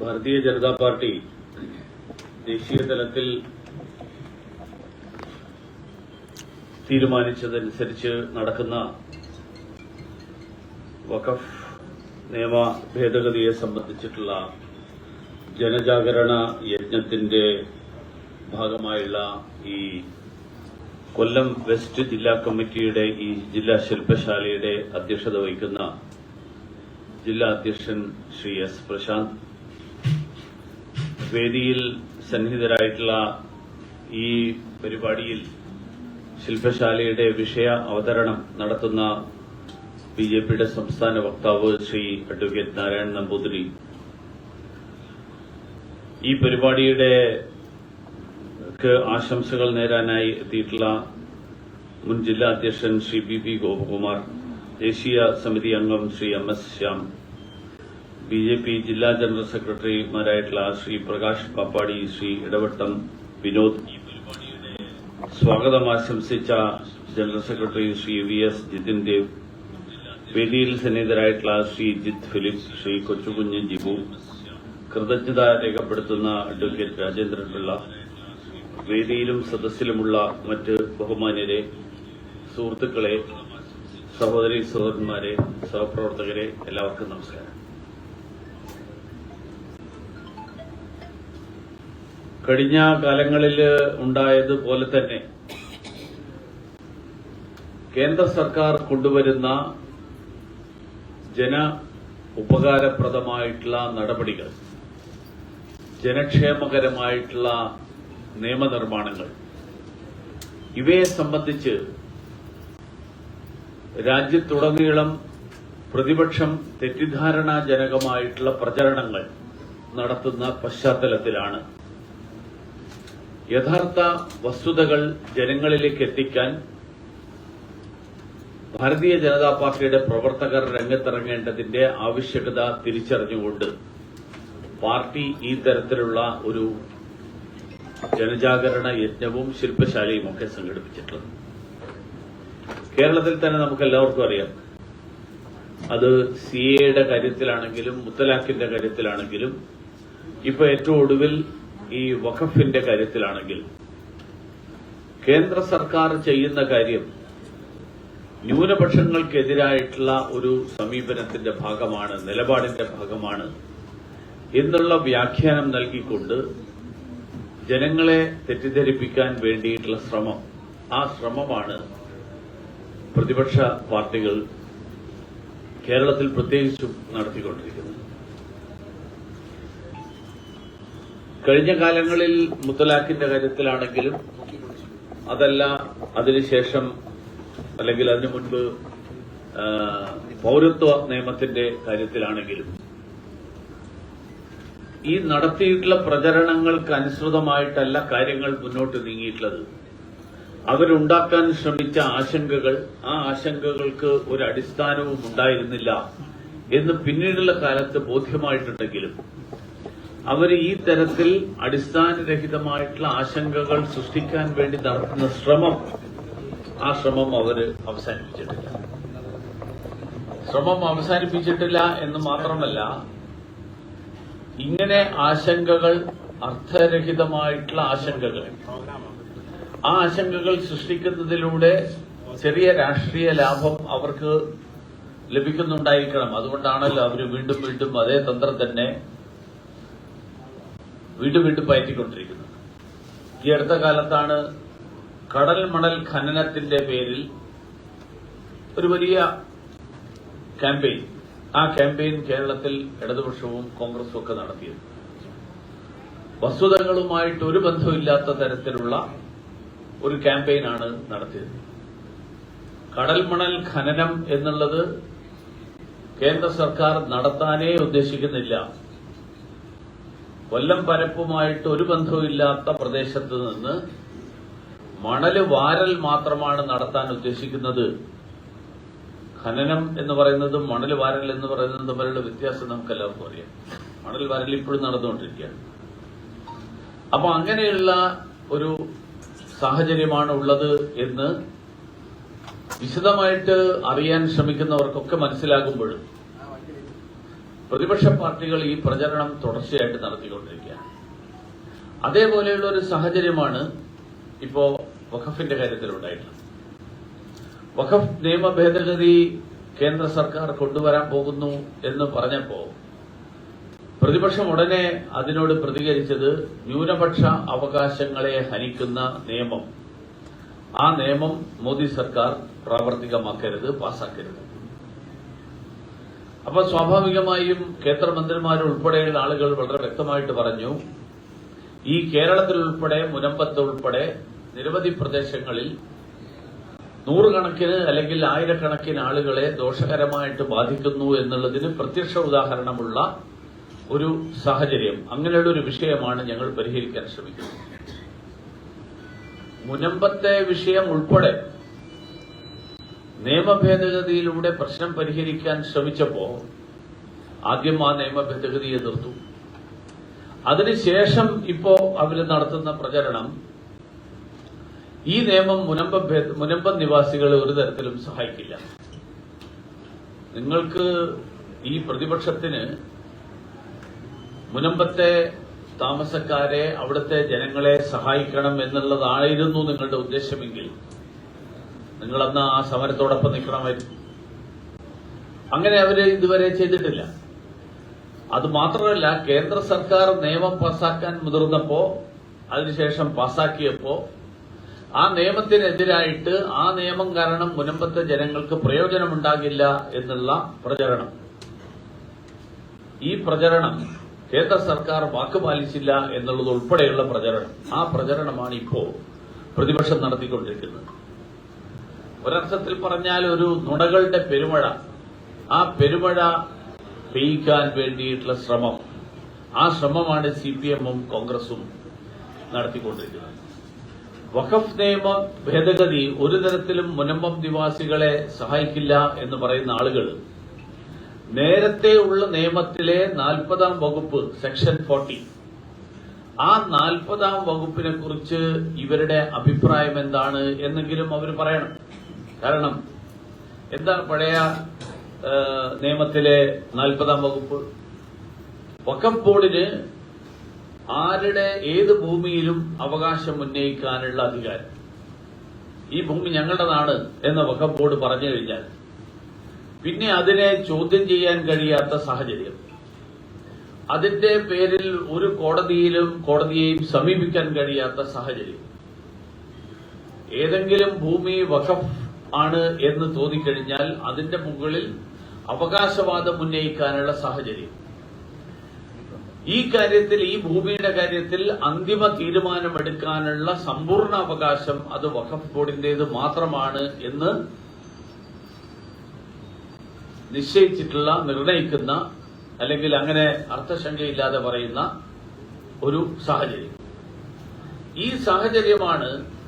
Bharatiya Janata party ദേശീയ തലത്തിൽ തീരുമാനിച്ചതനുസരിച്ച് നടക്കുന്ന വഖഫ് നിയമ ഭേദഗതിയെ സംബന്ധിച്ചിട്ടുള്ള ജനജാഗരണ യജ്ഞത്തിന്റെ ഭാഗമായുള്ള ഈ കൊല്ലം വെസ്റ്റ് ജില്ലാ കമ്മിറ്റിയുടെ ഈ ജില്ലാ ശില്പശാലയുടെ അധ്യക്ഷത വഹിക്കുന്ന ജില്ലാ അധ്യക്ഷൻ ശ്രീ എസ് പ്രശാന്ത് വേദിയിൽ സന്നിഹിതരായിട്ടുള്ള ഈ പരിപാടിയിൽ ശില്പശാലയുടെ വിഷയ അവതരണം നടത്തുന്ന ബി ജെ പിയുടെ സംസ്ഥാന വക്താവ് ശ്രീ അഡ്വക്കേറ്റ് നാരായണൻ നമ്പൂതിരി. ഈ പരിപാടിയുടെ ആശംസകൾ നേരാനായി എത്തിയിട്ടുള്ള മുൻ ജില്ലാ അധ്യക്ഷൻ ശ്രീ ബി പി ഗോപകുമാർ ദേശീയ സമിതി അംഗം Shri M S Shyam B J P ജില്ലാ ജനറൽ സെക്രട്ടറിമാരായിട്ടുള്ള ശ്രീ പ്രകാശ് പാപ്പാടി ശ്രീ ഇടവട്ടം വിനോദ് സ്വാഗതം ആശംസിച്ച general secretary Shri V S Jithin Dev വേദിയിൽ സന്നിഹിതരായിട്ടുള്ള ശ്രീ ജിത് ഫിലിപ്പ് ശ്രീ കൊച്ചുകുഞ്ഞ് ജിബു കൃതജ്ഞത രേഖപ്പെടുത്തുന്ന അഡ്വക്കേറ്റ് രാജേന്ദ്രൻ പിള്ള വേദിയിലും സദസ്സിലുമുള്ള മറ്റ് ബഹുമാന്യരെ സുഹൃത്തുക്കളെ സഹോദരി സഹോദരന്മാരെ സഹപ്രവർത്തകരെ എല്ലാവർക്കും നമസ്കാരം. കഴിഞ്ഞ കാലങ്ങളിൽ ഉണ്ടായതുപോലെ തന്നെ കേന്ദ്ര സർക്കാർ കൊണ്ടുവരുന്ന ജന ഉപകാരപ്രദമായിട്ടുള്ള നടപടികൾ ജനക്ഷേമകരമായിട്ടുള്ള നിയമനിർമ്മാണങ്ങൾ ഇവയെ സംബന്ധിച്ച് രാജ്യത്തുടനീളം പ്രതിപക്ഷം തെറ്റിദ്ധാരണാജനകമായിട്ടുള്ള പ്രചരണങ്ങൾ നടത്തുന്ന പശ്ചാത്തലത്തിലാണ് യഥാർത്ഥ വസ്തുതകൾ ജനങ്ങളിലേക്ക് എത്തിക്കാൻ ഭാരതീയ ജനതാ പാർട്ടിയുടെ പ്രവർത്തകർ രംഗത്തിറങ്ങേണ്ടതിന്റെ ആവശ്യകത തിരിച്ചറിഞ്ഞുകൊണ്ട് പാർട്ടി ഈ തരത്തിലുള്ള ഒരു ജനജാഗരണ യജ്ഞവും ശില്പശാലയും ഒക്കെ സംഘടിപ്പിച്ചിട്ടുണ്ട് കേരളത്തിൽ തന്നെ നമുക്ക് എല്ലാവർക്കും അറിയാം. അത് സി എയുടെ കാര്യത്തിലാണെങ്കിലും മുത്തലാഖിന്റെ കാര്യത്തിലാണെങ്കിലും ഇപ്പൊ ഏറ്റവും ഒടുവിൽ ഈ വഖഫിന്റെ കാര്യത്തിലാണെങ്കിൽ കേന്ദ്ര സർക്കാർ ചെയ്യുന്ന കാര്യം ന്യൂനപക്ഷങ്ങൾക്കെതിരായിട്ടുള്ള ഒരു സമീപനത്തിന്റെ ഭാഗമാണ് നിലപാടിന്റെ ഭാഗമാണ് എന്നുള്ള വ്യാഖ്യാനം നൽകിക്കൊണ്ട് ജനങ്ങളെ തെറ്റിദ്ധരിപ്പിക്കാൻ വേണ്ടിയിട്ടുള്ള ശ്രമം. ആ ശ്രമമാണ് പ്രതിപക്ഷ പാർട്ടികൾ കേരളത്തിൽ പ്രത്യേകിച്ചും നടത്തിക്കൊണ്ടിരിക്കുന്നത്. കഴിഞ്ഞ കാലങ്ങളിൽ മുത്തലാഖിന്റെ കാര്യത്തിലാണെങ്കിലും അതല്ല അതിനുശേഷം അല്ലെങ്കിൽ അതിനു മുൻപ് പൌരത്വ നിയമത്തിന്റെ കാര്യത്തിലാണെങ്കിലും ഈ നടത്തിയിട്ടുള്ള പ്രചരണങ്ങൾക്ക് അനുസൃതമായിട്ടല്ല കാര്യങ്ങൾ മുന്നോട്ട് നീങ്ങിയിട്ടുള്ളത്. അവരുണ്ടാക്കാൻ ശ്രമിച്ച ആശങ്കകൾ ആ ആശങ്കകൾക്ക് ഒരു അടിസ്ഥാനവും ഉണ്ടായിരുന്നില്ല എന്ന് പിന്നീടുള്ള കാലത്ത് ബോധ്യമായിട്ടുണ്ടെങ്കിലും അവർ ഈ തരത്തിൽ അടിസ്ഥാനരഹിതമായിട്ടുള്ള ആശങ്കകൾ സൃഷ്ടിക്കാൻ വേണ്ടി നടത്തുന്ന ശ്രമം ആ ശ്രമം അവർ അവസാനിപ്പിച്ചിട്ടില്ല. ശ്രമം അവസാനിപ്പിച്ചിട്ടില്ല എന്ന് മാത്രമല്ല ഇങ്ങനെ ആശങ്കകൾ അർത്ഥരഹിതമായിട്ടുള്ള ആശങ്കകൾ ആ ആശങ്കകൾ സൃഷ്ടിക്കുന്നതിലൂടെ ചെറിയ രാഷ്ട്രീയ ലാഭം അവർക്ക് ലഭിക്കുന്നുണ്ടായിരിക്കണം. അതുകൊണ്ടാണല്ലോ അവർ വീണ്ടും വീണ്ടും അതേ തന്ത്രം തന്നെ വീണ്ടും വീണ്ടും പയറ്റിക്കൊണ്ടിരിക്കുന്നത് ഈ അടുത്ത കാലത്താണ് കടൽ മണൽ ഖനനത്തിന്റെ പേരിൽ ഒരു വലിയ ക്യാമ്പയിൻ ആ ക്യാമ്പയിൻ കേരളത്തിൽ ഇടതുപക്ഷവും കോൺഗ്രസും ഒക്കെ നടത്തിയത്. വസ്തുതകളുമായിട്ട് ഒരു ബന്ധമില്ലാത്ത തരത്തിലുള്ള ഒരു ക്യാമ്പയിനാണ് നടത്തിയത്. കടൽ മണൽ ഖനനം എന്നുള്ളത് കേന്ദ്ര സർക്കാർ നടത്താനേ ഉദ്ദേശിക്കുന്നില്ല. കൊല്ലം പരപ്പുമായിട്ട് ഒരു ബന്ധവുമില്ലാത്ത പ്രദേശത്ത് നിന്ന് മണൽ വാരൽ മാത്രമാണ് നടത്താൻ ഉദ്ദേശിക്കുന്നത്. ഖനനം എന്ന് പറയുന്നതും മണൽ വാരൽ എന്ന് പറയുന്നതും തമ്മിലുള്ള വ്യത്യാസം നമുക്ക് എല്ലാവർക്കും അറിയാം. മണൽ വാരൽ ഇപ്പോഴും നടന്നുകൊണ്ടിരിക്കുകയാണ്. അപ്പൊ അങ്ങനെയുള്ള ഒരു സാഹചര്യമാണ് ഉള്ളത് എന്ന് വിശദമായിട്ട് അറിയാൻ ശ്രമിക്കുന്നവർക്കൊക്കെ മനസ്സിലാകുമ്പോഴും പ്രതിപക്ഷ പാർട്ടികൾ ഈ പ്രചരണം തുടർച്ചയായിട്ട് നടത്തിക്കൊണ്ടിരിക്കുകയാണ്. അതേപോലെയുള്ള ഒരു സാഹചര്യമാണ് ഇപ്പോ വഖഫിന്റെ കാര്യത്തിൽ ഉണ്ടായിട്ടുള്ളത് വഖഫ് നിയമ ഭേദഗതി കേന്ദ്ര സർക്കാർ കൊണ്ടുവരാൻ പോകുന്നു എന്ന് പറഞ്ഞപ്പോ പ്രതിപക്ഷം ഉടനെ അതിനോട് പ്രതികരിച്ചത് ന്യൂനപക്ഷ അവകാശങ്ങളെ ഹനിക്കുന്ന നിയമം. ആ നിയമം മോദി സർക്കാർ പ്രാവർത്തികമാക്കരുത് പാസാക്കരുത്. അപ്പൊ സ്വാഭാവികമായും കേന്ദ്രമന്ത്രിമാരുൾപ്പെടെയുള്ള ആളുകൾ വളരെ വ്യക്തമായിട്ട് പറഞ്ഞു ഈ കേരളത്തിൽ ഉൾപ്പെടെ മുനമ്പത്ത് ഉൾപ്പെടെ നിരവധി പ്രദേശങ്ങളിൽ നൂറുകണക്കിന് അല്ലെങ്കിൽ ആയിരക്കണക്കിന് ആളുകളെ ദോഷകരമായിട്ട് ബാധിക്കുന്നു എന്നുള്ളതിന് പ്രത്യക്ഷ ഉദാഹരണമുള്ള ഒരു സാഹചര്യം അങ്ങനെയുള്ള ഒരു വിഷയമാണ് ഞങ്ങൾ പരിഹരിക്കാൻ ശ്രമിക്കുന്നത്. മുനമ്പത്തെ വിഷയം ഉൾപ്പെടെ നിയമഭേദഗതിയിലൂടെ പ്രശ്നം പരിഹരിക്കാൻ ശ്രമിച്ചപ്പോ ആദ്യം ആ നിയമഭേദഗതിയെ നിർത്തു. അതിനുശേഷം ഇപ്പോ അവർ നടത്തുന്ന പ്രചരണം ഈ നിയമം മുനമ്പ മുനമ്പം നിവാസികളെ ഒരു തരത്തിലും സഹായിക്കില്ല. നിങ്ങൾക്ക് ഈ പ്രതിപക്ഷത്തിന് മുനമ്പത്തെ താമസക്കാരെ അവിടുത്തെ ജനങ്ങളെ സഹായിക്കണം എന്നുള്ളതായിരുന്നു നിങ്ങളുടെ ഉദ്ദേശമെങ്കിൽ നിങ്ങളന്ന് ആ സമരത്തോടൊപ്പം നിൽക്കണമായിരുന്നു? അങ്ങനെ അവർ ഇതുവരെ ചെയ്തിട്ടില്ല. അത് മാത്രമല്ല കേന്ദ്ര സർക്കാർ നിയമം പാസാക്കാൻ മുതിർന്നപ്പോ അതിനുശേഷം പാസാക്കിയപ്പോ ആ നിയമത്തിനെതിരായിട്ട് ആ നിയമം കാരണം മുനമ്പത്തെ ജനങ്ങൾക്ക് പ്രയോജനമുണ്ടാകില്ല എന്നുള്ള പ്രചരണം. ഈ പ്രചരണം കേന്ദ്ര സർക്കാർ വാക്കുപാലിച്ചില്ല എന്നുള്ളത് ഉൾപ്പെടെയുള്ള പ്രചരണം. ആ പ്രചരണമാണ് ഇപ്പോ പ്രതിപക്ഷം നടത്തിക്കൊണ്ടിരിക്കുന്നത്. ഒരർത്ഥത്തിൽ പറഞ്ഞാൽ ഒരു നുണകളുടെ പെരുമഴ. ആ പെരുമഴ പെയ്ക്കാൻ വേണ്ടിയിട്ടുള്ള ശ്രമം. ആ ശ്രമമാണ് സി പി എമ്മും കോൺഗ്രസും നടത്തിക്കൊണ്ടിരിക്കുന്നത്. വഖഫ് നിയമ ഭേദഗതി ഒരു തരത്തിലും മുനമ്പം നിവാസികളെ സഹായിക്കില്ല എന്ന് പറയുന്ന ആളുകൾ നേരത്തെയുള്ള നിയമത്തിലെ നാൽപ്പതാം വകുപ്പ് സെക്ഷൻ ഫോർട്ടി. ആ നാൽപ്പതാം വകുപ്പിനെ കുറിച്ച് ഇവരുടെ അഭിപ്രായം എന്താണ് എന്നെങ്കിലും അവർ പറയണം. കാരണം എന്താണ് പഴയ നിയമത്തിലെ നാൽപ്പതാം വകുപ്പ്? വക്കപ്പോടിന് ആരുടെ ഏത് ഭൂമിയിലും അവകാശം ഉന്നയിക്കാനുള്ള അധികാരം? ഈ ഭൂമി ഞങ്ങളുടേതാണ് എന്ന് വക്കപ്പോട് ബോർഡ് പറഞ്ഞു കഴിഞ്ഞാൽ പിന്നെ അതിനെ ചോദ്യം ചെയ്യാൻ കഴിയാത്ത സാഹചര്യം. അതിന്റെ പേരിൽ ഒരു കോടതിയിലും കോടതിയെയും സമീപിക്കാൻ കഴിയാത്ത സാഹചര്യം. ഏതെങ്കിലും ഭൂമി വഖഫ് ആണ് എന്ന് തോന്നിക്കഴിഞ്ഞാൽ അതിന്റെ മുകളിൽ അവകാശവാദം ഉന്നയിക്കാനുള്ള സാഹചര്യം. ഈ കാര്യത്തിൽ ഈ ഭൂമിയുടെ കാര്യത്തിൽ അന്തിമ തീരുമാനമെടുക്കാനുള്ള സമ്പൂർണ അവകാശം അത് വഖഫ് ബോർഡിന്റേത് മാത്രമാണ് എന്ന് നിശ്ചയിച്ചിട്ടുള്ള നിർണയിക്കുന്ന അല്ലെങ്കിൽ അങ്ങനെ അർത്ഥശങ്കയില്ലാതെ പറയുന്ന ഒരു സാഹചര്യം. ഈ സാഹചര്യമാണ്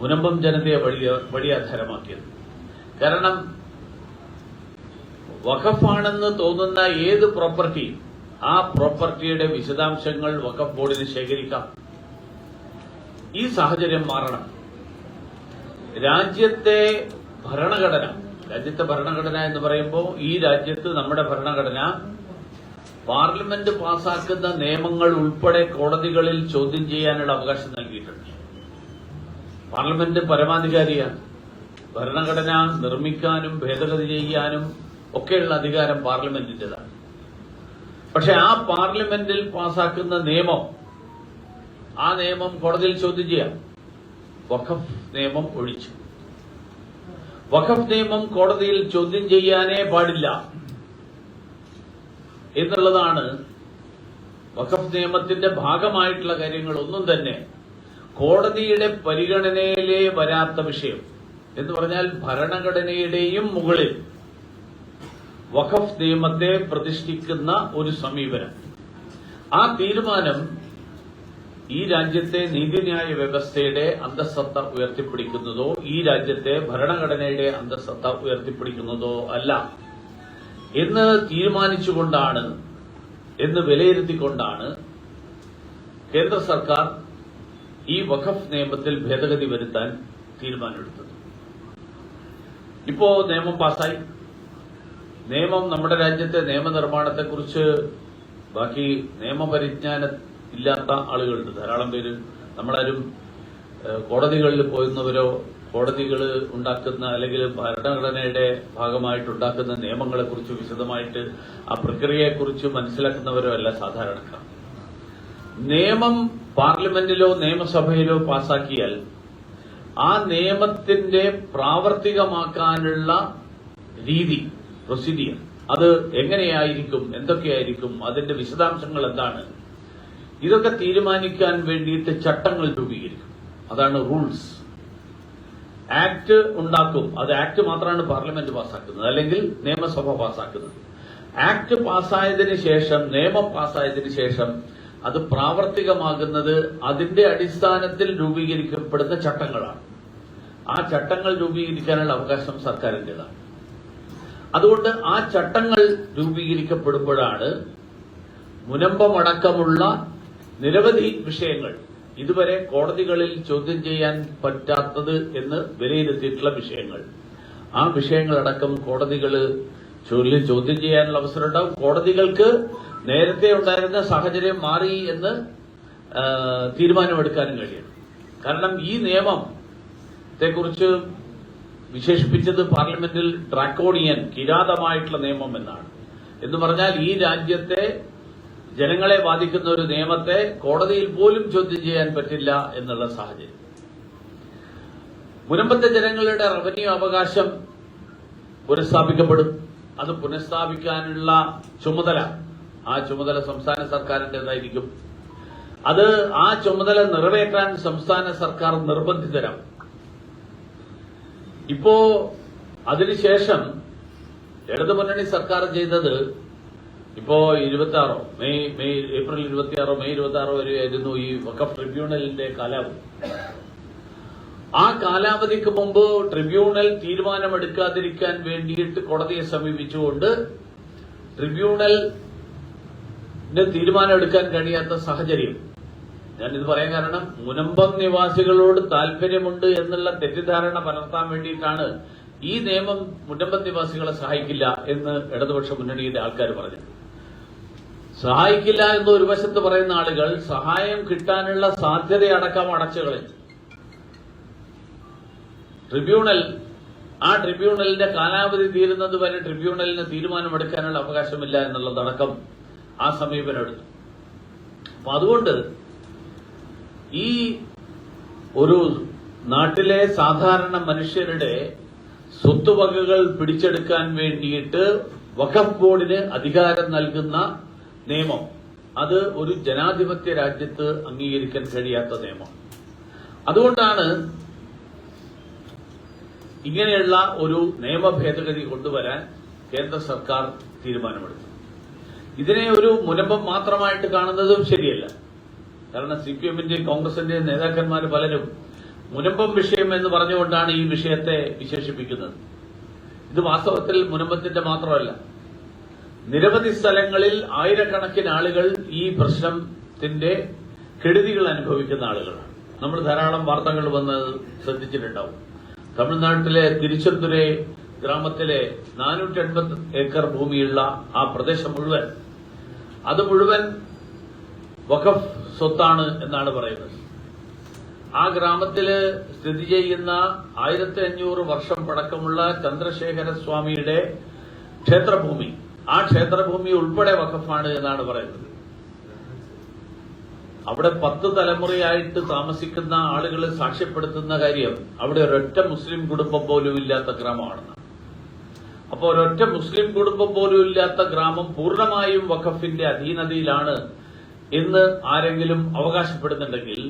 മുനമ്പം ജനതയെ വലിയ വഴിയാധാരമാക്കിയത്. കാരണം വഖഫാണെന്ന് തോന്നുന്ന ഏത് പ്രോപ്പർട്ടിയും ആ പ്രോപ്പർട്ടിയുടെ വിശദാംശങ്ങൾ വഖഫ് ബോർഡിന് ശേഖരിക്കാം. ഈ സാഹചര്യം മാറണം. രാജ്യത്തെ ഭരണഘടന രാജ്യത്തെ ഭരണഘടന എന്ന് പറയുമ്പോൾ ഈ രാജ്യത്ത് നമ്മുടെ ഭരണഘടന പാർലമെന്റ് പാസാക്കുന്ന നിയമങ്ങൾ ഉൾപ്പെടെ കോടതികളിൽ ചോദ്യം ചെയ്യാനുള്ള അവകാശം നൽകിയിട്ടുണ്ട്. പാർലമെന്റ് പരമാധികാരിയാണ്. ഭരണഘടന നിർമ്മിക്കാനും ഭേദഗതി ചെയ്യാനും ഒക്കെയുള്ള അധികാരം പാർലമെന്റിന്റേതാണ്. പക്ഷെ ആ പാർലമെന്റിൽ പാസാക്കുന്ന നിയമം ആ നിയമം കോടതിയിൽ ചോദ്യം ചെയ്യാം. വഖഫ് നിയമം ഒഴിച്ചു. വഖഫ് നിയമം കോടതിയിൽ ചോദ്യം ചെയ്യാനേ പാടില്ല എന്നുള്ളതാണ് വഖഫ് നിയമത്തിന്റെ ഭാഗമായിട്ടുള്ള കാര്യങ്ങൾ ഒന്നും തന്നെ കോടതിയുടെ പരിഗണനയിലെ വരാത്ത വിഷയം. എന്ന് പറഞ്ഞാൽ ഭരണഘടനയുടെയും മുകളിൽ വഖഫ് നിയമത്തെ പ്രതിഷ്ഠിക്കുന്ന ഒരു സമീപനം. ആ തീരുമാനം ഈ രാജ്യത്തെ നീതിന്യായ വ്യവസ്ഥയുടെ അന്തസ്സത്ത ഉയർത്തിപ്പിടിക്കുന്നതോ ഈ രാജ്യത്തെ ഭരണഘടനയുടെ അന്തസ്സത്ത ഉയർത്തിപ്പിടിക്കുന്നതോ അല്ല. എന്ന് തീരുമാനിച്ചുകൊണ്ടാണ് എന്ന് വിലയിരുത്തിക്കൊണ്ടാണ് കേന്ദ്ര സർക്കാർ ഈ വഖഫ് നിയമത്തിൽ ഭേദഗതി വരുത്താൻ തീരുമാനമെടുത്തത്. ഇപ്പോ നിയമം പാസായി നിയമം നമ്മുടെ രാജ്യത്തെ നിയമനിർമ്മാണത്തെക്കുറിച്ച് ബാക്കി നിയമപരിജ്ഞാനം ഇല്ലാത്ത ആളുകളുണ്ട്. ധാരാളം പേര്. നമ്മളാരും കോടതികളിൽ പോയിരുന്നവരോ കോടതികൾ ഉണ്ടാക്കുന്ന അല്ലെങ്കിൽ ഭരണഘടനയുടെ ഭാഗമായിട്ട് ഉണ്ടാക്കുന്ന നിയമങ്ങളെക്കുറിച്ച് വിശദമായിട്ട് ആ പ്രക്രിയയെക്കുറിച്ച് മനസ്സിലാക്കുന്നവരോ അല്ല സാധാരണക്കാർ. നിയമം പാർലമെന്റിലോ നിയമസഭയിലോ പാസാക്കിയാൽ ആ നിയമത്തിന്റെ പ്രാവർത്തികമാക്കാനുള്ള രീതി പ്രൊസീഡിയർ അത് എങ്ങനെയായിരിക്കും എന്തൊക്കെയായിരിക്കും അതിന്റെ വിശദാംശങ്ങൾ എന്താണ് ഇതൊക്കെ തീരുമാനിക്കാൻ വേണ്ടിയിട്ട് ചട്ടങ്ങൾ രൂപീകരിക്കും. അതാണ് റൂൾസ് ആക്ട് ഉണ്ടാക്കും. അത് ആക്ട് മാത്രമാണ് പാർലമെന്റ് പാസാക്കുന്നത്. അല്ലെങ്കിൽ നിയമസഭ പാസാക്കുന്നത്. ആക്ട് പാസ്സായതിനു ശേഷം നിയമം പാസ്സായതിനു ശേഷം അത് പ്രാവർത്തികമാകുന്നത് അതിന്റെ അടിസ്ഥാനത്തിൽ രൂപീകരിക്കപ്പെടുന്ന ചട്ടങ്ങളാണ്. ആ ചട്ടങ്ങൾ രൂപീകരിക്കാനുള്ള അവകാശം സർക്കാരിന്റെതാണ് അതുകൊണ്ട് ആ ചട്ടങ്ങൾ രൂപീകരിക്കപ്പെടുമ്പോഴാണ് മുനമ്പമടക്കമുള്ള നിരവധി വിഷയങ്ങൾ ഇതുവരെ കോടതികളിൽ ചോദ്യം ചെയ്യാൻ പറ്റാത്തത് എന്ന് വിലയിരുത്തിയിട്ടുള്ള വിഷയങ്ങൾ. ആ വിഷയങ്ങളടക്കം കോടതികൾ ചൊല്ലി ചോദ്യം ചെയ്യാനുള്ള അവസരം ഉണ്ടാവും കോടതികൾക്ക് നേരത്തെ ഉണ്ടായിരുന്ന സാഹചര്യം മാറി എന്ന് തീരുമാനമെടുക്കാനും കഴിയണം. കാരണം ഈ നിയമത്തെക്കുറിച്ച് വിശേഷിപ്പിച്ചത് പാർലമെന്റിൽ ഡ്രാക്കോണിയൻ കിരാതമായിട്ടുള്ള നിയമം എന്നാണ്. എന്ന് പറഞ്ഞാൽ ഈ രാജ്യത്തെ ജനങ്ങളെ ബാധിക്കുന്ന ഒരു നിയമത്തെ കോടതിയിൽ പോലും ചോദ്യം ചെയ്യാൻ പറ്റില്ല എന്നുള്ള സാഹചര്യം. മുനമ്പത്തെ ജനങ്ങളുടെ റവന്യൂ അവകാശം പുനഃസ്ഥാപിക്കപ്പെടും. അത് പുനഃസ്ഥാപിക്കാനുള്ള ചുമതല. ആ ചുമതല സംസ്ഥാന സർക്കാരിന്റെതായിരിക്കും അത് ആ ചുമതല നിറവേറ്റാൻ സംസ്ഥാന സർക്കാർ നിർബന്ധിതരാണ് ഇപ്പോ അതിനുശേഷം ഇടതുമുന്നണി സർക്കാർ ചെയ്തത് ഇപ്പോ ഇരുപത്തി ആറോ മെയ് മെയ് ഏപ്രിൽ ഇരുപത്തി ആറോ മെയ് ഇരുപത്തി ആറോ വരെയായിരുന്നു ഈ വഖഫ് ട്രിബ്യൂണലിന്റെ കാലാവധി. ആ കാലാവധിക്ക് മുമ്പ് ട്രിബ്യൂണൽ തീരുമാനമെടുക്കാതിരിക്കാൻ വേണ്ടിയിട്ട് കോടതിയെ സമീപിച്ചുകൊണ്ട് ട്രിബ്യൂണലിന് തീരുമാനമെടുക്കാൻ കഴിയാത്ത സാഹചര്യം. ഞാനിത് പറയാൻ കാരണം മുനമ്പം നിവാസികളോട് താല്പര്യമുണ്ട് എന്നുള്ള തെറ്റിദ്ധാരണ പലർത്താൻ വേണ്ടിയിട്ടാണ് ഈ നിയമം മുനമ്പം നിവാസികളെ സഹായിക്കില്ല എന്ന് ഇടതുപക്ഷ മുന്നണിയുടെ ആൾക്കാർ പറഞ്ഞു സഹായിക്കില്ല എന്ന് ഒരു വശത്ത് പറയുന്ന ആളുകൾ സഹായം കിട്ടാനുള്ള സാധ്യതയടക്കം അടച്ചു കളഞ്ഞു ട്രിബ്യൂണൽ ആ ട്രിബ്യൂണലിന്റെ കാലാവധി തീരുന്നത് വരെ ട്രിബ്യൂണലിന് തീരുമാനമെടുക്കാനുള്ള അവകാശമില്ല എന്നുള്ളതടക്കം ആ സമീപനം എടുത്തു അപ്പൊ അതുകൊണ്ട് ഈ ഒരു നാട്ടിലെ സാധാരണ മനുഷ്യരുടെ സ്വത്തുവകകൾ പിടിച്ചെടുക്കാൻ വേണ്ടിയിട്ട് വഖഫ് ബോർഡിന് അധികാരം നൽകുന്ന നിയമം അത് ഒരു ജനാധിപത്യ രാജ്യത്ത് അംഗീകരിക്കാൻ കഴിയാത്ത നിയമം. അതുകൊണ്ടാണ് ഇങ്ങനെയുള്ള ഒരു നിയമ ഭേദഗതി കൊണ്ടുവരാൻ കേന്ദ്ര സർക്കാർ തീരുമാനമെടുത്തു. ഇതിനെ ഒരു മുനമ്പം മാത്രമായിട്ട് കാണുന്നതും ശരിയല്ല. കാരണം സി പി എമ്മിന്റെയും കോൺഗ്രസിന്റെയും നേതാക്കന്മാർ പലരും മുനമ്പം വിഷയം എന്ന് പറഞ്ഞുകൊണ്ടാണ് ഈ വിഷയത്തെ വിശേഷിപ്പിക്കുന്നത്. ഇത് വാസ്തവത്തിൽ മുനമ്പത്തിന്റെ മാത്രമല്ല. നിരവധി സ്ഥലങ്ങളിൽ ആയിരക്കണക്കിന് ആളുകൾ ഈ പ്രശ്നത്തിന്റെ കെടുതികൾ അനുഭവിക്കുന്ന ആളുകളാണ്. നമ്മൾ ധാരാളം വാർത്തകൾ വന്നത് ശ്രദ്ധിച്ചിട്ടുണ്ടാവും. തമിഴ്നാട്ടിലെ തിരുച്ചെന്തുരെ ഗ്രാമത്തിലെ നാനൂറ്റി എൺപത് ഏക്കർ ഭൂമിയുള്ള ആ പ്രദേശം മുഴുവൻ അത് മുഴുവൻ വഖഫ് സ്വത്താണ് എന്നാണ് പറയുന്നത്. ആ ഗ്രാമത്തിൽ സ്ഥിതി ചെയ്യുന്ന ആയിരത്തി അഞ്ഞൂറ് വർഷം പഴക്കമുള്ള ചന്ദ്രശേഖര സ്വാമിയുടെ ക്ഷേത്രഭൂമി. ആ ക്ഷേത്രഭൂമി ഉൾപ്പെടെ വഖഫാണ് എന്നാണ് പറയുന്നത്. അവിടെ പത്ത് തലമുറയായിട്ട് താമസിക്കുന്ന ആളുകൾ സാക്ഷ്യപ്പെടുത്തുന്ന കാര്യം അവിടെ ഒരൊറ്റ മുസ്ലിം കുടുംബം പോലും ഇല്ലാത്ത ഗ്രാമമാണ്. അപ്പോൾ ഒരൊറ്റ മുസ്ലിം കുടുംബം പോലും ഇല്ലാത്ത ഗ്രാമം പൂർണമായും വഖഫിന്റെ അധീനതയിലാണ് എന്ന് ആരെങ്കിലും അവകാശപ്പെടുന്നുണ്ടെങ്കിൽ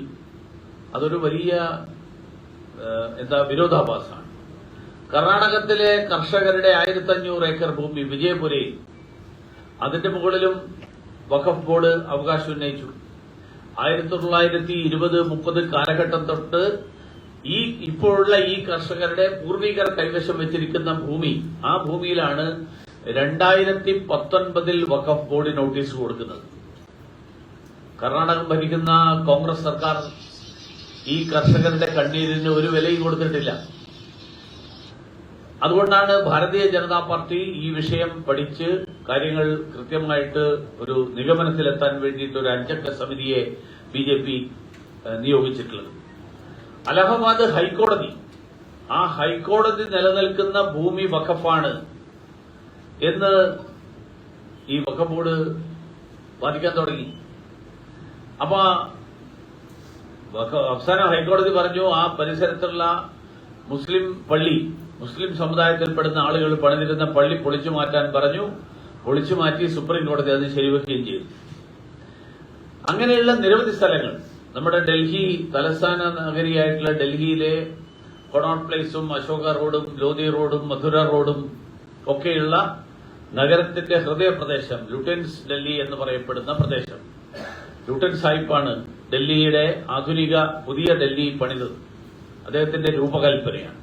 അതൊരു വലിയ എന്താ വിരോധാഭാസമാണ്. കർണാടകത്തിലെ കർഷകരുടെ ആയിരത്തഞ്ഞൂറ് ഏക്കർ ഭൂമി വിജയപുരയിൽ അതിന്റെ മുകളിലും വഖഫ് ബോർഡ് അവകാശം ഉന്നയിച്ചു. ആയിരത്തി തൊള്ളായിരത്തി ഇരുപത് മുപ്പത് കാലഘട്ടം തൊട്ട് ഈ ഇപ്പോഴുള്ള ഈ കർഷകരുടെ പൂർവികർ കൈവശം വെച്ചിരിക്കുന്ന ഭൂമി ആ ഭൂമിയിലാണ് രണ്ടായിരത്തി പത്തൊൻപതിൽ വഖഫ് ബോർഡ് നോട്ടീസ് കൊടുക്കുന്നത്. കർണാടകം ഭരിക്കുന്ന കോൺഗ്രസ് സർക്കാർ ഈ കർഷകരുടെ കണ്ണീരിന് ഒരു വിലയും കൊടുത്തിട്ടില്ല. അതുകൊണ്ടാണ് ഭാരതീയ ജനതാ പാർട്ടി ഈ വിഷയം പഠിച്ച് കാര്യങ്ങൾ കൃത്യമായിട്ട് ഒരു നിഗമനത്തിലെത്താൻ വേണ്ടിയിട്ട് ഒരു അഞ്ചംഗ സമിതിയെ ബി ജെ പി നിയോഗിച്ചിട്ടുള്ളത്. അലഹബാദ് ഹൈക്കോടതി ആ ഹൈക്കോടതി നിലനിൽക്കുന്ന ഭൂമി വഖഫാണ് എന്ന് ഈ വഖഫ് ബോർഡ് വാദിക്കാൻ തുടങ്ങി. അപ്പൊ അവസാന ഹൈക്കോടതി പറഞ്ഞു ആ പരിസരത്തുള്ള മുസ്ലിം പള്ളി മുസ്ലിം സമുദായത്തിൽപ്പെടുന്ന ആളുകൾ പണിതിരുന്ന പള്ളി പൊളിച്ചു മാറ്റാൻ പറഞ്ഞു. പൊളിച്ചു മാറ്റി സുപ്രീം കോടതി അത് ശരിവെക്കുകയും ചെയ്തു. അങ്ങനെയുള്ള നിരവധി സ്ഥലങ്ങൾ. നമ്മുടെ ഡൽഹി തലസ്ഥാന നഗരിയായിട്ടുള്ള ഡൽഹിയിലെ കൊണോട്ട് പ്ലേസും അശോക റോഡും ലോധി റോഡും മധുര റോഡും ഒക്കെയുള്ള നഗരത്തിന്റെ ഹൃദയപ്രദേശം ലുട്ടൻസ് ഡൽഹി എന്ന് പറയപ്പെടുന്ന പ്രദേശം. ലുട്ടൻ സാഹിബാണ് ഡൽഹിയുടെ ആധുനിക പുതിയ ഡൽഹി പണിതത്. അദ്ദേഹത്തിന്റെ രൂപകൽപ്പനയാണ്.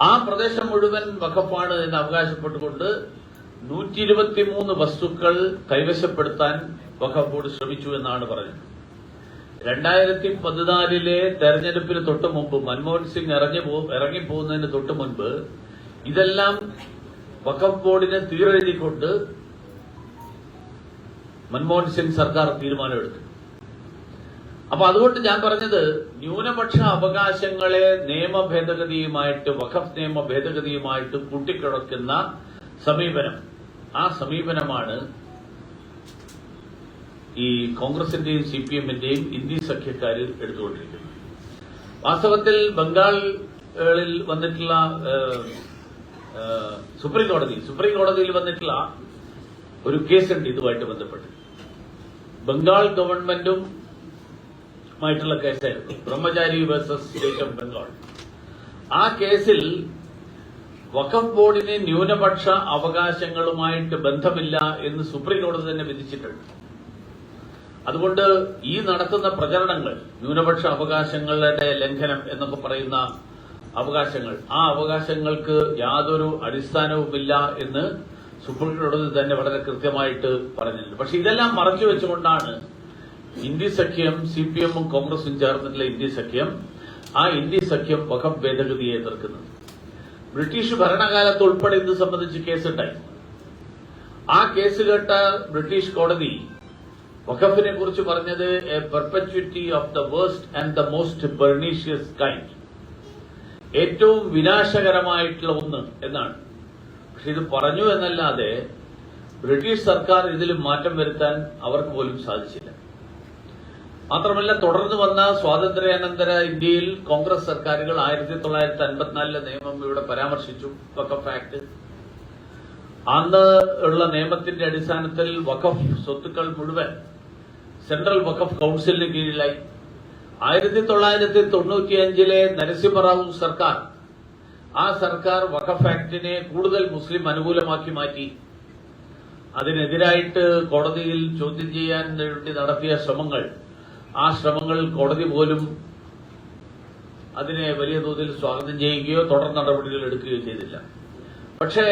ആ പ്രദേശം മുഴുവൻ വഖഫാണ് എന്ന് അവകാശപ്പെട്ടുകൊണ്ട് നൂറ്റി ഇരുപത്തിമൂന്ന് വസ്തുക്കൾ കൈവശപ്പെടുത്താൻ വഖഫ് ബോർഡ് ശ്രമിച്ചു എന്നാണ് പറഞ്ഞത്. രണ്ടായിരത്തി പതിനാലിലെ തെരഞ്ഞെടുപ്പിന് തൊട്ട് മുമ്പ് മൻമോഹൻ സിംഗ് ഇറങ്ങി ഇറങ്ങിപ്പോകുന്നതിന് തൊട്ട് മുൻപ് ഇതെല്ലാം വഖഫ് ബോർഡിനെ തീരെഴുതിക്കൊണ്ട് മൻമോഹൻ സിംഗ് സർക്കാർ തീരുമാനമെടുത്തു. അപ്പൊ അതുകൊണ്ട് ഞാൻ പറഞ്ഞത് ന്യൂനപക്ഷ അവകാശങ്ങളെ നിയമ ഭേദഗതിയുമായിട്ട് വഖഫ് നിയമ ഭേദഗതിയുമായിട്ട് കൂട്ടിക്കിടക്കുന്ന സമീപനം. ആ സമീപനമാണ് ഈ കോൺഗ്രസിന്റെയും സി പി എമ്മിന്റെയും ഇന്ത്യ സഖ്യക്കാരിൽ എടുത്തുകൊണ്ടിരിക്കുന്നത്. വാസ്തവത്തിൽ ബംഗാളിൽ വന്നിട്ടുള്ള സുപ്രീം കോടതി സുപ്രീം കോടതിയിൽ വന്നിട്ടുള്ള ഒരു കേസുണ്ട് ഇതുമായിട്ട് ബന്ധപ്പെട്ട്. ബംഗാൾ ഗവൺമെന്റും ആയിട്ടുള്ള കേസായിരുന്നു. Brahmachari versus state of Bengal ആ കേസിൽ വഖഫ് ബോർഡിന് ന്യൂനപക്ഷ അവകാശങ്ങളുമായിട്ട് ബന്ധമില്ല എന്ന് സുപ്രീം കോടതി തന്നെ വിധിച്ചിട്ടുണ്ട്. അതുകൊണ്ട് ഈ നടത്തുന്ന പ്രചരണങ്ങൾ ന്യൂനപക്ഷ അവകാശങ്ങളുടെ ലംഘനം എന്നൊക്കെ പറയുന്ന അവകാശങ്ങൾ ആ അവകാശങ്ങൾക്ക് യാതൊരു അടിസ്ഥാനവുമില്ല എന്ന് സുപ്രീം കോടതി തന്നെ വളരെ കൃത്യമായിട്ട് പറഞ്ഞിട്ടുണ്ട്. പക്ഷെ ഇതെല്ലാം മറച്ചു വെച്ചുകൊണ്ടാണ് ഇന്ത്യ സഖ്യം സി പി എമ്മും കോൺഗ്രസും ചേർന്നിട്ടുള്ള ഇന്ത്യ സഖ്യം ആ ഇന്ത്യ സഖ്യം വഖഫ് ഭേദഗതിയെ എതിർക്കുന്നത്. ബ്രിട്ടീഷ് ഭരണകാലത്ത് ഉൾപ്പെടെ ഇത് സംബന്ധിച്ച് കേസുണ്ടായി. ആ കേസ് കേട്ട ബ്രിട്ടീഷ് കോടതി വഖഫിനെ കുറിച്ച് പറഞ്ഞത് a perpetuity of the worst and the most pernicious kind ഏറ്റവും വിനാശകരമായിട്ടുള്ള ഒന്ന് എന്നാണ്. പക്ഷെ ഇത് പറഞ്ഞു എന്നല്ലാതെ ബ്രിട്ടീഷ് സർക്കാർ ഇതിൽ മാറ്റം വരുത്താൻ അവർക്ക് പോലും സാധിച്ചില്ല. മാത്രമല്ല തുടർന്ന് വന്ന സ്വാതന്ത്ര്യാനന്തര ഇന്ത്യയിൽ കോൺഗ്രസ് സർക്കാരുകൾ ആയിരത്തി തൊള്ളായിരത്തി അൻപത്തിനാലിലെ നിയമം ഇവിടെ പരാമർശിച്ചു വഖഫ് ആക്ട്. അന്ന് ഉള്ള നിയമത്തിന്റെ അടിസ്ഥാനത്തിൽ വഖഫ് സ്വത്തുക്കൾ മുഴുവൻ സെൻട്രൽ വഖഫ് കൌൺസിലിന് കീഴിലായി. ആയിരത്തി തൊള്ളായിരത്തി തൊണ്ണൂറ്റിയഞ്ചിലെ നരസിംഹറാവു സർക്കാർ ആ സർക്കാർ വഖഫ് ആക്ടിനെ കൂടുതൽ മുസ്ലിം അനുകൂലമാക്കി മാറ്റി. അതിനെതിരായിട്ട് കോടതിയിൽ ചോദ്യം ചെയ്യാൻ വേണ്ടി നടത്തിയ ശ്രമങ്ങൾ ആ ശ്രമങ്ങൾ കോടതി പോലും അതിനെ വലിയ തോതിൽ സ്വാഗതം ചെയ്യുകയോ തുടർ നടപടികൾ എടുക്കുകയോ ചെയ്തില്ല. പക്ഷേ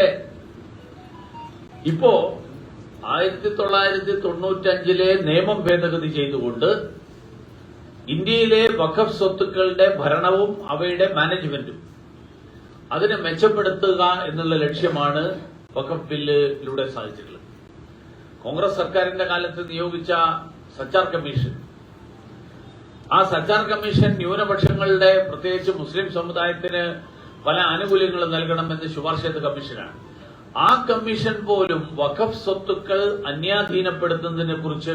ഇപ്പോ ആയിരത്തി തൊള്ളായിരത്തി തൊണ്ണൂറ്റഞ്ചിലെ നിയമം ഭേദഗതി ചെയ്തുകൊണ്ട് ഇന്ത്യയിലെ വഖഫ് സ്വത്തുക്കളുടെ ഭരണവും അവയുടെ മാനേജ്മെന്റും അതിനെ മെച്ചപ്പെടുത്തുക എന്നുള്ള ലക്ഷ്യമാണ് വഖഫ് ബില്ലിലൂടെ സാധിച്ചിട്ടുള്ളത്. കോൺഗ്രസ് സർക്കാരിന്റെ കാലത്ത് നിയോഗിച്ച സച്ചാർ കമ്മീഷൻ ആ സർക്കാർ കമ്മീഷൻ ന്യൂനപക്ഷങ്ങളുടെ പ്രത്യേകിച്ച് മുസ്ലിം സമുദായത്തിന് പല ആനുകൂല്യങ്ങളും നൽകണമെന്ന് ശുപാർശ ചെയ്ത കമ്മീഷനാണ്. ആ കമ്മീഷൻ പോലും വഖഫ് സ്വത്തുക്കൾ അന്യാധീനപ്പെടുത്തുന്നതിനെ കുറിച്ച്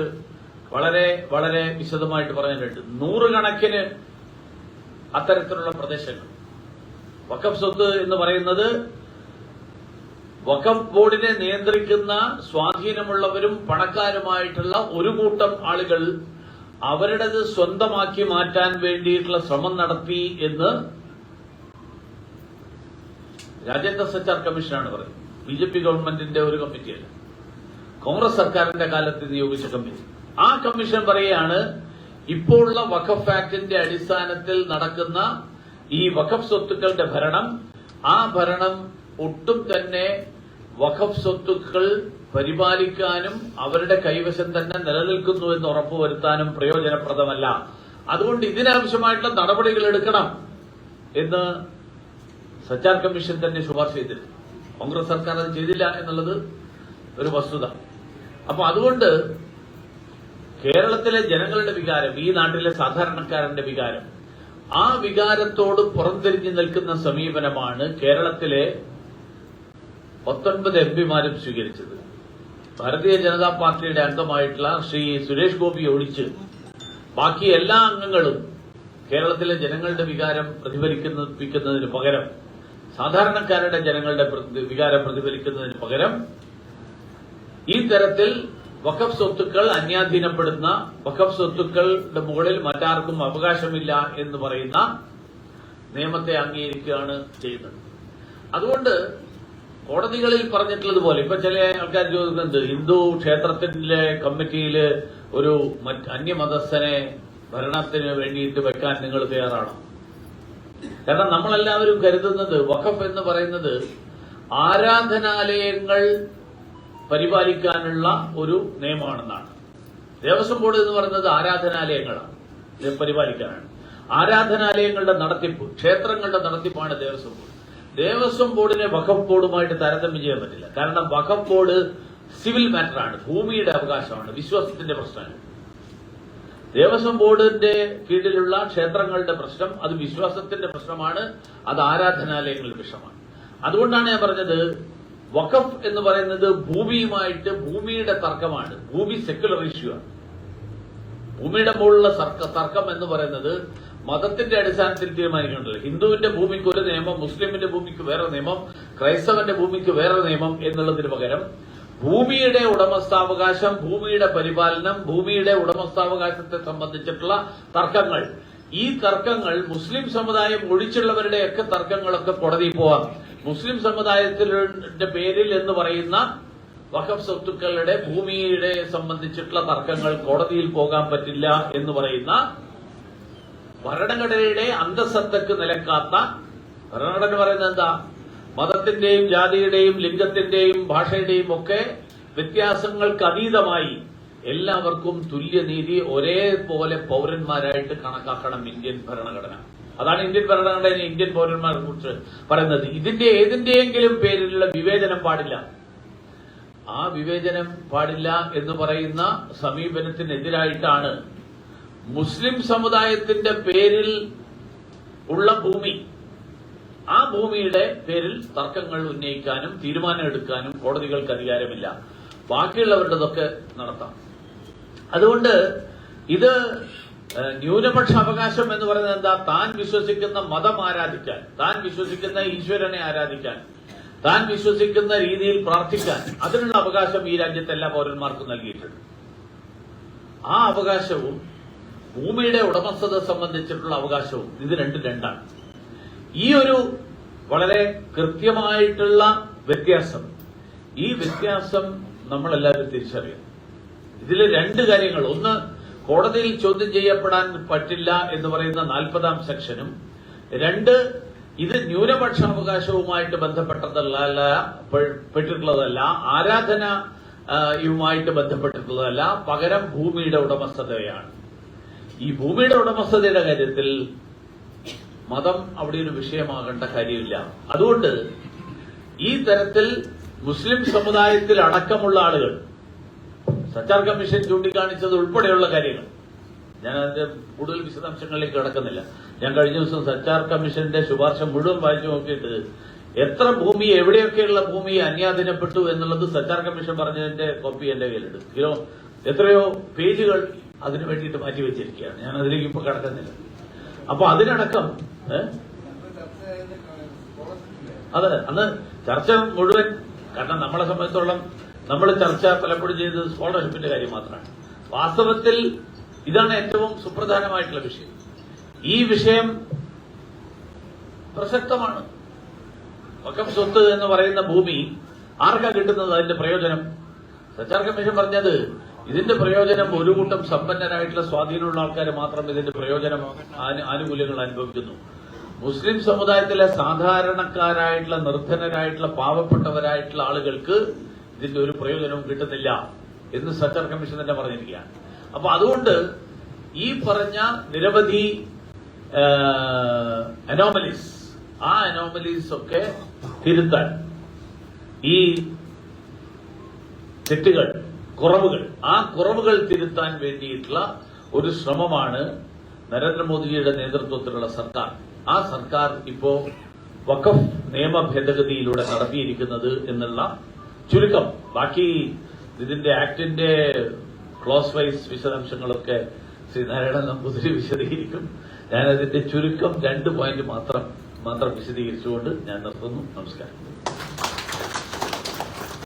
വളരെ വളരെ വിശദമായിട്ട് പറഞ്ഞിട്ടുണ്ട്. നൂറുകണക്കിന് അത്തരത്തിലുള്ള പ്രദേശങ്ങൾ. വഖഫ് സ്വത്ത് എന്ന് പറയുന്നത് വഖഫ് ബോർഡിനെ നിയന്ത്രിക്കുന്ന സ്വാധീനമുള്ളവരും പണക്കാരുമായിട്ടുള്ള ഒരു കൂട്ടം ആളുകൾ അവരുടേത് സ്വന്തമാക്കി മാറ്റാൻ വേണ്ടിയിട്ടുള്ള ശ്രമം നടത്തി എന്ന് രാജേന്ദ്ര സച്ചാർ കമ്മീഷനാണ് പറയുന്നത്. ബി ജെ പി ഗവൺമെന്റിന്റെ ഒരു കമ്മിറ്റിയല്ല. കോൺഗ്രസ് സർക്കാരിന്റെ കാലത്ത് നിയോഗിച്ച കമ്മിറ്റി. ആ കമ്മീഷൻ പറയുകയാണ് ഇപ്പോഴുള്ള വഖഫ് ആക്ടിന്റെ അടിസ്ഥാനത്തിൽ നടക്കുന്ന ഈ വഖഫ് സ്വത്തുക്കളുടെ ഭരണം ആ ഭരണം ഒട്ടും തന്നെ വഖഫ് സ്വത്തുക്കൾ പരിപാലിക്കാനും അവരുടെ കൈവശം തന്നെ നിലനിൽക്കുന്നു എന്ന് ഉറപ്പുവരുത്താനും പ്രയോജനപ്രദമല്ല. അതുകൊണ്ട് ഇതിനാവശ്യമായിട്ടുള്ള നടപടികൾ എടുക്കണം എന്ന് സച്ചാർ കമ്മീഷൻ തന്നെ ശുപാർശ ചെയ്തിരുന്നു. കോൺഗ്രസ് സർക്കാർ അത് ചെയ്തില്ല എന്നുള്ളത് ഒരു വസ്തുത. അപ്പൊ അതുകൊണ്ട് കേരളത്തിലെ ജനങ്ങളുടെ വികാരം ഈ നാട്ടിലെ സാധാരണക്കാരന്റെ വികാരം ആ വികാരത്തോട് പുറംതിരിഞ്ഞു നിൽക്കുന്ന സമീപനമാണ് കേരളത്തിലെ പത്തൊൻപത് എം പിമാരും സ്വീകരിച്ചത്. ഭാരതീയ ജനതാ പാർട്ടിയുടെ അംഗമായിട്ടുള്ള ശ്രീ സുരേഷ് ഗോപി ഒഴിച്ച് ബാക്കി എല്ലാ അംഗങ്ങളും കേരളത്തിലെ ജനങ്ങളുടെ വികാരം പ്രതിഫലിക്കുന്നതിന് പകരം സാധാരണക്കാരുടെ ജനങ്ങളുടെ വികാരം പ്രതിഫലിക്കുന്നതിന് പകരം ഈ തരത്തിൽ വഖഫ് സ്വത്തുക്കൾ അന്യാധീനപ്പെടുന്ന വഖഫ് സ്വത്തുക്കളുടെ മുകളിൽ മറ്റാർക്കും അവകാശമില്ല എന്ന് പറയുന്ന നിയമത്തെ അംഗീകരിക്കുകയാണ് ചെയ്യുന്നത്. അതുകൊണ്ട് കോടതികളിൽ പറഞ്ഞിട്ടുള്ളതുപോലെ ഇപ്പൊ ചില ആൾക്കാർ ചോദിക്കുന്നുണ്ട് ഹിന്ദു ക്ഷേത്രത്തിന്റെ കമ്മിറ്റിയിൽ ഒരു മറ്റ് അന്യമതസ്ഥനെ ഭരണത്തിന് വേണ്ടിയിട്ട് വെക്കാൻ നിങ്ങൾ തയ്യാറാണോ? കാരണം നമ്മളെല്ലാവരും കരുതുന്നത് വഖഫ് എന്ന് പറയുന്നത് ആരാധനാലയങ്ങൾ പരിപാലിക്കാനുള്ള ഒരു നിയമമാണെന്നാണ് ദേവസ്വം ബോർഡ് എന്ന് പറയുന്നത് ആരാധനാലയങ്ങളാണ്. പരിപാലിക്കാനാണ്. ആരാധനാലയങ്ങളുടെ നടത്തിപ്പ് ക്ഷേത്രങ്ങളുടെ നടത്തിപ്പാണ് ദേവസ്വം ബോർഡ്. ദേവസ്വം ബോർഡിനെ വഖഫ് ബോർഡുമായിട്ട് താരതമ്യം ചെയ്യാൻ പറ്റില്ല. കാരണം വഖഫ് ബോർഡ് സിവിൽ മാറ്ററാണ്. ഭൂമിയുടെ അവകാശമാണ്. വിശ്വാസത്തിന്റെ പ്രശ്നമാണ്. ദേവസ്വം ബോർഡിന്റെ കീഴിലുള്ള ക്ഷേത്രങ്ങളുടെ പ്രശ്നം അത് വിശ്വാസത്തിന്റെ പ്രശ്നമാണ് അത് ആരാധനാലയങ്ങളുടെ പ്രശ്നമാണ്. അതുകൊണ്ടാണ് ഞാൻ പറഞ്ഞത് വഖഫ് എന്ന് പറയുന്നത് ഭൂമിയുമായിട്ട് ഭൂമിയുടെ തർക്കമാണ്. ഭൂമി സെക്യുലർ ഇഷ്യൂ ആണ്. ഭൂമിയുടെ മുകളിലുള്ള തർക്കം എന്ന് പറയുന്നത് മതത്തിന്റെ അടിസ്ഥാനത്തിൽ തീരുമാനിക്കുന്നുണ്ട് ഹിന്ദുവിന്റെ ഭൂമിക്ക് ഒരു നിയമം മുസ്ലിമിന്റെ ഭൂമിക്ക് വേറെ നിയമം ക്രൈസ്തവന്റെ ഭൂമിക്ക് വേറെ നിയമം എന്നുള്ളതിന് പകരം ഭൂമിയുടെ ഉടമസ്ഥാവകാശം ഭൂമിയുടെ പരിപാലനം ഭൂമിയുടെ ഉടമസ്ഥാവകാശത്തെ സംബന്ധിച്ചിട്ടുള്ള തർക്കങ്ങൾ. ഈ തർക്കങ്ങൾ മുസ്ലിം സമുദായം ഒഴിച്ചുള്ളവരുടെയൊക്കെ തർക്കങ്ങളൊക്കെ കോടതിയിൽ പോവാം. മുസ്ലിം സമുദായത്തിന്റെ പേരിൽ എന്ന് പറയുന്ന വഖഫ് സ്വത്തുക്കളുടെ ഭൂമിയുടെ സംബന്ധിച്ചിട്ടുള്ള തർക്കങ്ങൾ കോടതിയിൽ പോകാൻ പറ്റില്ല എന്ന് പറയുന്ന ഭരണഘടനയുടെ അന്തസത്തക്ക് നിലക്കാത്ത ഭരണഘടന പറയുന്നത് എന്താ? മതത്തിന്റെയും ജാതിയുടെയും ലിംഗത്തിന്റെയും ഭാഷയുടെയും ഒക്കെ വ്യത്യാസങ്ങൾക്ക് അതീതമായി എല്ലാവർക്കും തുല്യനീതി ഒരേപോലെ പൗരന്മാരായിട്ട് കണക്കാക്കണം ഇന്ത്യൻ ഭരണഘടന. അതാണ് ഇന്ത്യൻ ഭരണഘടന ഇന്ത്യൻ പൗരന്മാരെ കുറിച്ച് പറയുന്നത്. ഇതിന്റെ ഏതിന്റെയെങ്കിലും പേരിലുള്ള വിവേചനം പാടില്ല. ആ വിവേചനം പാടില്ല എന്ന് പറയുന്ന സമീപനത്തിനെതിരായിട്ടാണ് മുസ്ലിം സമുദായത്തിന്റെ പേരിൽ ഉള്ള ഭൂമി. ആ ഭൂമിയുടെ പേരിൽ തർക്കങ്ങൾ ഉന്നയിക്കാനും തീരുമാനമെടുക്കാനും കോടതികൾക്ക് അധികാരമില്ല. ബാക്കിയുള്ളവരുടെതൊക്കെ നടത്താം. അതുകൊണ്ട് ഇത് ന്യൂനപക്ഷ അവകാശം എന്ന് പറയുന്നത് എന്താ? താൻ വിശ്വസിക്കുന്ന മതം ആരാധിക്കാൻ താൻ വിശ്വസിക്കുന്ന ഈശ്വരനെ ആരാധിക്കാൻ താൻ വിശ്വസിക്കുന്ന രീതിയിൽ പ്രാർത്ഥിക്കാൻ അതിനുള്ള അവകാശം ഈ രാജ്യത്തെ എല്ലാ പൗരന്മാർക്കും നൽകിയിട്ടുണ്ട്. ആ അവകാശവും ഭൂമിയുടെ ഉടമസ്ഥത സംബന്ധിച്ചിട്ടുള്ള അവകാശവും ഇത് രണ്ടും രണ്ടാണ്. ഈ ഒരു വളരെ കൃത്യമായിട്ടുള്ള വ്യത്യാസം ഈ വ്യത്യാസം നമ്മളെല്ലാവരും തിരിച്ചറിയണം. ഇതിൽ രണ്ട് കാര്യങ്ങൾ. ഒന്ന് കോടതിയിൽ ചോദ്യം ചെയ്യപ്പെടാൻ പറ്റില്ല എന്ന് പറയുന്ന നാൽപ്പതാം സെക്ഷനും. രണ്ട് ഇത് ന്യൂനപക്ഷ അവകാശവുമായിട്ട് ബന്ധപ്പെട്ടതല്ല പെട്ടിട്ടുള്ളതല്ല ആരാധന ആ, യുമായിട്ട് ബന്ധപ്പെട്ടിട്ടുള്ളതല്ല പകരം ഭൂമിയുടെ ഉടമസ്ഥതയാണ്. ഈ ഭൂമിയുടെ ഉടമസ്ഥതയുടെ കാര്യത്തിൽ മതം അവിടെ ഒരു വിഷയമാകേണ്ട കാര്യമില്ല. അതുകൊണ്ട് ഈ തരത്തിൽ മുസ്ലിം സമുദായത്തിൽ അടക്കമുള്ള ആളുകൾ സച്ചാർ കമ്മീഷൻ ചൂണ്ടിക്കാണിച്ചത് ഉൾപ്പെടെയുള്ള കാര്യങ്ങൾ. ഞാൻ അതിന്റെ കൂടുതൽ വിശദാംശങ്ങളിലേക്ക് കിടക്കുന്നില്ല. ഞാൻ കഴിഞ്ഞ ദിവസം സച്ചാർ കമ്മീഷന്റെ ശുപാർശ മുഴുവൻ വായിച്ചു നോക്കിയിട്ട് എത്ര ഭൂമി എവിടെയൊക്കെയുള്ള ഭൂമി അന്യാധീനപ്പെട്ടു എന്നുള്ളത് സച്ചാർ കമ്മീഷൻ പറഞ്ഞതിന്റെ കോപ്പി എന്റെ കയ്യിലുണ്ട്. എത്രയോ പേജുകൾ അതിനു വേണ്ടിയിട്ട് മാറ്റിവെച്ചിരിക്കുകയാണ് ഞാൻ അതിലേക്ക് ഇപ്പൊ കടക്കുന്നില്ല. അപ്പൊ അതിനടക്കം? അതെ അന്ന് ചർച്ച മുഴുവൻ കാരണം നമ്മളെ സംബന്ധിച്ചോളം നമ്മൾ ചർച്ച പലപ്പോഴും ചെയ്തത് സ്കോളർഷിപ്പിന്റെ കാര്യം മാത്രമാണ്. വാസ്തവത്തിൽ ഇതാണ് ഏറ്റവും സുപ്രധാനമായിട്ടുള്ള വിഷയം. ഈ വിഷയം പ്രസക്തമാണ്. വക്കം സ്വത്ത് എന്ന് പറയുന്ന ഭൂമി ആർക്കാ കിട്ടുന്നത് അതിന്റെ പ്രയോജനം? സച്ചാർ കമ്മീഷൻ പറഞ്ഞത് ഇതിന്റെ പ്രയോജനം ഒരു കൂട്ടം സമ്പന്നരായിട്ടുള്ള സ്വാധീനമുള്ള ആൾക്കാർ മാത്രം ഇതിന്റെ പ്രയോജനം ആനു- ആനുകൂല്യങ്ങൾ അനുഭവിക്കുന്നു. മുസ്ലിം സമുദായത്തിലെ സാധാരണക്കാരായിട്ടുള്ള നിർധനരായിട്ടുള്ള പാവപ്പെട്ടവരായിട്ടുള്ള ആളുകൾക്ക് ഇതിന്റെ ഒരു പ്രയോജനവും കിട്ടുന്നില്ല എന്ന് സച്ചർ കമ്മീഷൻ തന്നെ പറഞ്ഞിരിക്കുകയാണ്. അപ്പൊ അതുകൊണ്ട് ഈ പറഞ്ഞ നിരവധി അനോമലീസ് ആ അനോമലീസ് ഒക്കെ തിരുത്താൻ ഈ തെറ്റുകൾ കുറവുകൾ. ആ കുറവുകൾ തിരുത്താൻ വേണ്ടിയിട്ടുള്ള ഒരു ശ്രമമാണ് നരേന്ദ്രമോദിജിയുടെ നേതൃത്വത്തിലുള്ള സർക്കാർ. ആ സർക്കാർ ഇപ്പോ വഖഫ് നിയമ ഭേദഗതിയിലൂടെ നടത്തിയിരിക്കുന്നത് എന്നുള്ള ചുരുക്കം. ബാക്കി ഇതിന്റെ ആക്ടിന്റെ ക്ലോസ് വൈസ് വിശദാംശങ്ങളൊക്കെ ശ്രീ നാരായണൻ നമ്പൂതിരി വിശദീകരിക്കും. ഞാനതിന്റെ ചുരുക്കം രണ്ട് പോയിന്റ് മാത്രം മാത്രം വിശദീകരിച്ചുകൊണ്ട് ഞാൻ നിർത്തുന്നു. നമസ്കാരം.